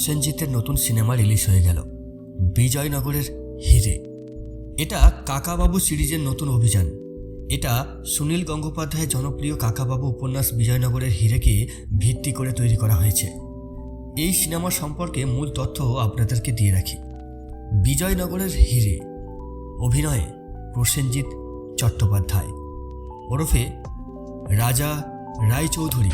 প্রসেনজিতের নতুন cinema release হয়ে গেল। বিজয়নগরের হিরে। এটা কাকাবাবু সিরিজের নতুন অভিযান। এটা সুনীল গঙ্গোপাধ্যায়ের জনপ্রিয় কাকাবাবু উপন্যাস বিজয়নগরের হিরেকে ভিত্তি করে তৈরি করা হয়েছে। এই সিনেমা সম্পর্কে মূল তথ্য আপনাদেরকে দিয়ে রাখি। বিজয়নগরের হিরে। অভিনয়ে প্রসেনজিৎ চট্টোপাধ্যায়। ওরফে রাজা রায়চৌধুরী।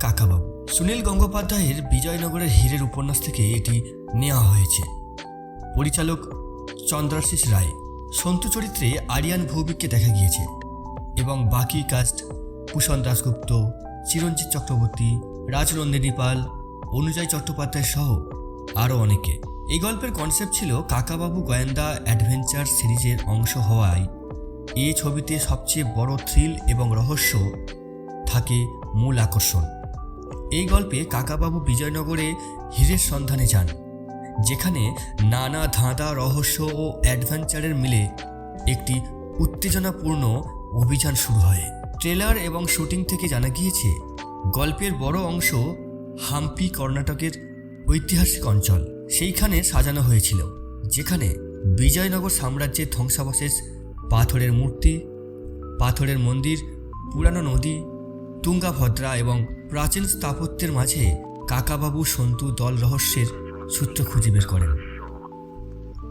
কাকাবাবু সুনীল গঙ্গোপাধ্যায়ের বিজয়নগরের হীরের উপন্যাস থেকে এটি নেওয়া হয়েছে। পরিচালক চন্দ্রাশিস রায়। সন্তু চরিত্রে আরিয়ান ভৌমিককে দেখা গিয়েছে এবং বাকি কাস্ট ভূষণ দাসগুপ্ত চিরঞ্জিত চক্রবর্তী, রাজনন্দিনী পাল, অনুজয় চট্টোপাধ্যায় সহ আরও অনেকে। এই গল্পের কনসেপ্ট ছিল কাকাবাবু গোয়েন্দা অ্যাডভেঞ্চার সিরিজের অংশ হওয়ায় এই ছবিতে সবচেয়ে বড় থ্রিল এবং রহস্য থাকে মূল আকর্ষণ। এই গল্পে কাকাবাবু বিজয়নগরে হীরের সন্ধানে যান, যেখানে নানা ধাঁধা, রহস্য ও অ্যাডভেঞ্চারের মিলে একটি উত্তেজনাপূর্ণ অভিযান শুরু হয়। ট্রেলার এবং শুটিং থেকে জানা গিয়েছে, গল্পের বড় অংশ হাম্পি কর্ণাটকের ঐতিহাসিক অঞ্চল। সেইখানে সাজানো হয়েছিল, যেখানে বিজয়নগর সাম্রাজ্যের ধ্বংসাবশেষ, পাথরের মূর্তি, পাথরের মন্দির, পুরানো নদী, তুঙ্গাভদ্রা এবং প্রাচীন স্থাপত্যের মাঝে কাকাবাবু সন্তু দল রহস্যের সূত্র খুঁজে বের করেন।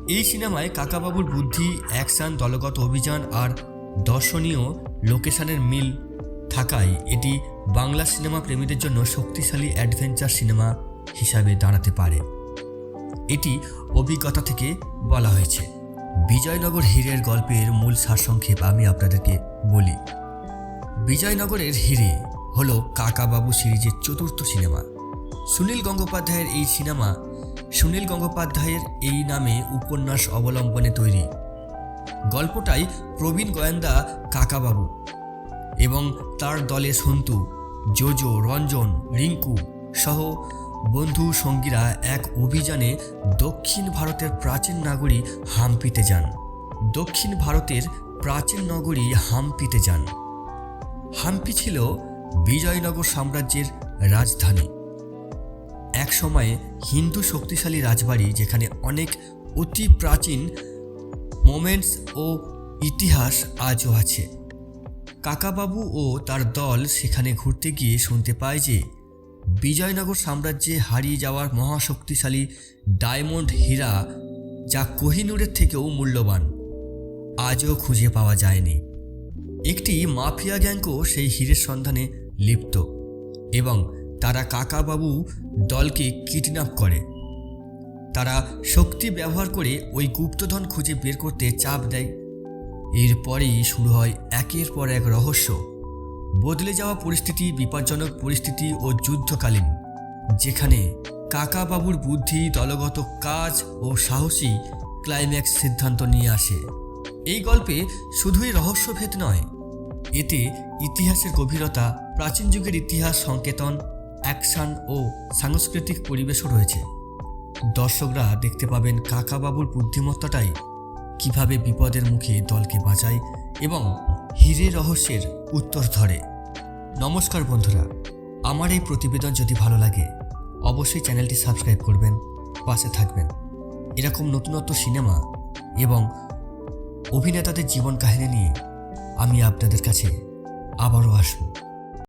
এই সিনেমায় কাকাবাবুর বুদ্ধি, অ্যাকশন, দলগত অভিযান আর দর্শনীয় লোকেশনের মিল থাকায় এটি বাংলা সিনেমা প্রেমীদের জন্য শক্তিশালী অ্যাডভেঞ্চার সিনেমা হিসাবে দাঁড়াতে পারে। এটি অভিজ্ঞতা থেকে বলা হয়েছে। বিজয়নগর হীরের গল্পের মূল সারসংক্ষেপ আমি আপনাদেরকে বলি। বিজয়নগরের হিরে হলো কাকাবাবু সিরিজের চতুর্থ সিনেমা। সুনীল গঙ্গোপাধ্যায়ের এই সিনেমা সুনীল গঙ্গোপাধ্যায়ের এই নামে উপন্যাস অবলম্বনে তৈরি। গল্পটাই প্রবীণ গোয়েন্দা কাকাবাবু এবং তার দলে সন্তু, জোজো, রঞ্জন, রিঙ্কু সহ বন্ধু সঙ্গীরা এক অভিযানে দক্ষিণ ভারতের প্রাচীন নগরী হাম্পিতে যান। দক্ষিণ ভারতের প্রাচীন নগরী হাম্পিতে যান। হাম্পি ছিল বিজয়নগর সাম্রাজ্যের রাজধানী। এক সময়ে হিন্দু শক্তিশালী রাজবাড়ি যেখানে অনেক অতি প্রাচীন মোমেন্টস ও ইতিহাস আজও আছে। কাকাবাবু ও তার দল সেখানে ঘুরতে গিয়ে শুনতে পায় যে, বিজয়নগর সাম্রাজ্যে হারিয়ে যাওয়ার মহাশক্তিশালী ডায়মন্ড হীরা যা কোহিনুরের থেকেও মূল্যবান, আজও খুঁজে পাওয়া যায়নি। একটি মাফিয়া গ্যাংকও সেই হীরের সন্ধানে লিপ্ত এবং তারা কাকাবাবু দলকে কিডন্যাপ করে। তারা শক্তি ব্যবহার করে ওই গুপ্তধন খুঁজে বের করতে চাপ দেয়। এরপরেই শুরু হয় একের পর এক রহস্য। বদলে যাওয়া পরিস্থিতি, বিপজ্জনক পরিস্থিতি ও যুদ্ধকালীন, যেখানে কাকাবাবুর বুদ্ধি, দলগত কাজ ও সাহসী ক্লাইম্যাক্স সিদ্ধান্ত নিয়ে আসে। এই গল্পে শুধুই রহস্যভেদ নয় এতে ইতিহাসের গভীরতা, প্রাচীন যুগের ইতিহাস সংকেতন, অ্যাকশন ও সাংস্কৃতিক পরিবেশও রয়েছে। দর্শকরা দেখতে পাবেন কাকাবাবুর বুদ্ধিমত্তাটাই কীভাবে বিপদের মুখে দলকে বাঁচায় এবং হীরে রহস্যের উত্তর ধরে। নমস্কার বন্ধুরা, আমার এই প্রতিবেদন যদি ভালো লাগে, অবশ্যই চ্যানেলটি সাবস্ক্রাইব করবেন, পাশে থাকবেন। এরকম নতুনত্ব সিনেমা এবং অভিনেতাদের জীবন কাহিনী নিয়ে আমি আপনাদের কাছে আবারও আসব।